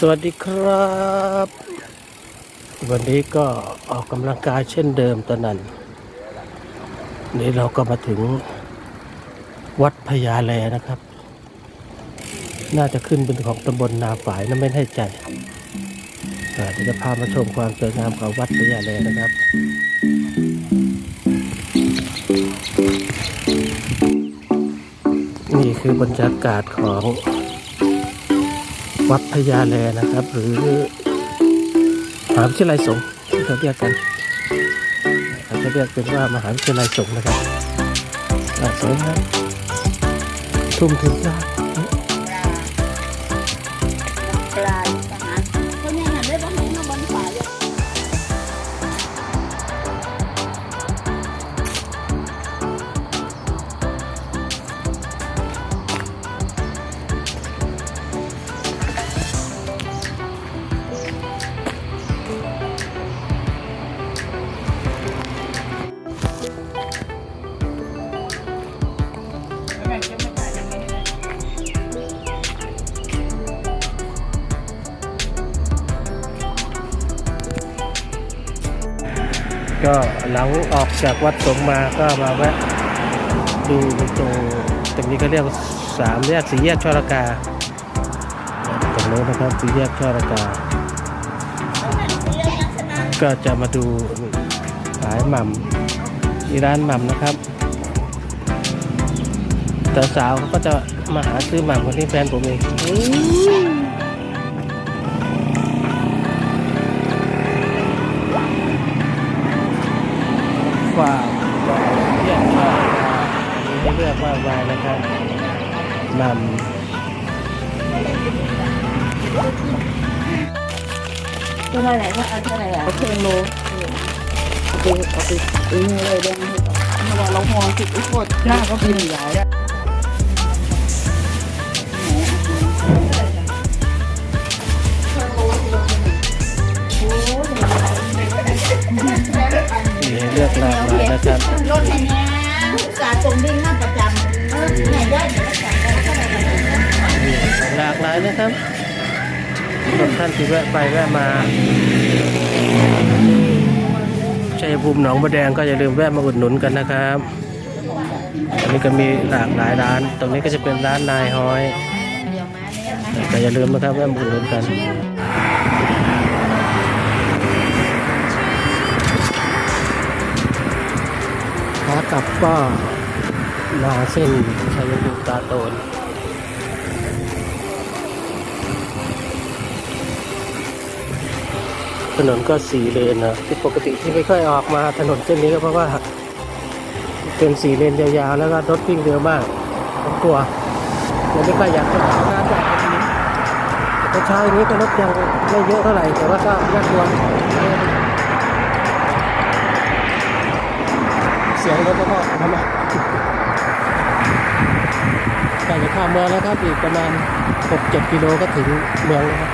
สวัสดีครับ วันนี้ก็ออกกำลังกายเช่นเดิมตอนนั้น นี่เราก็มาถึงวัดพญาแลนะครับ น่าจะขึ้นเป็นของตำบลนาฝายนะไม่แน่ใจอ่าเดี๋ยวจะพามาชมความสวยงามของวัดพญาแลนะครับนี่คือบรรยากาศของ วัดพญาแลนะครับ หรือมหาวิทยาลัยสงฆ์ที่เขาเรียกกันเขาจะเรียกเป็นว่ามหาวิทยาลัยสงฆ์นะครับอ่าสวยงามทุ่มทุนยาก ก็หลังออกจากวัดสงมาก็มาแวะดูตรงตรงนี้ก็เรียกสามแยกสี่แยกช่อระกาตรงโน้นนะครับสี่แยกช่อระกา ก็จะมาดูขายหม่ำที่ร้านหม่ำนะครับแต่สาวเขาก็จะมาหาซื้อหม่ำคนที่แฟนผมเอง ฝากเรียกว่ามีเลือกมากมายนะครับนำตัวไหร่ว่าเอาเท่าไหร่อะเครื่องโลเอาไปเอาไปเอาเงินเลยแดงให้ต่อเมื่อวานเราห่อสิบอุกรณ์หน้าก็เป็นใหญ่ มีให้เลือกหลากหลายนะครับรถแห่งสาจงดิ้งมาประจำเออไหนได้ไหนสั่งได้เท่าไหร่หลากหลายนะครับสำหรับท่านที่แวะไปแวะมาชัยภูมิหนองบัวแดงก็อย่าลืมแวะมาอุดหนุนกันนะครับอันนี้ก็มีหลากหลายร้าน ตรงนี้ก็จะเป็นร้านนายฮอยแต่อย่าลืมนะครับแวะมาอุดหนุนกัน กลับก็มาเส้นชัยภูมิตาโตนถนนก็สี่เลนนะที่ปกติที่ไม่ค่อยออกมาถนนเส้นนี้ก็เพราะว่าเป็นสี่เลนยาวๆ แล้วก็รถวิ่งเร็วมากผมกลัวยังไม่ค่อยอยากจะทำงานแบบนี้แต่เช้าอย่างนี้ก็รถยังไม่เยอะเท่าไหร่แต่ว่าก็น่ากลัว สียงรถแล้วก็ทำไมใกล้จะข้ามเมืองแล้วครับอีกประมาณ 6-7 กิโลก็ถึงเมืองแล้วครับ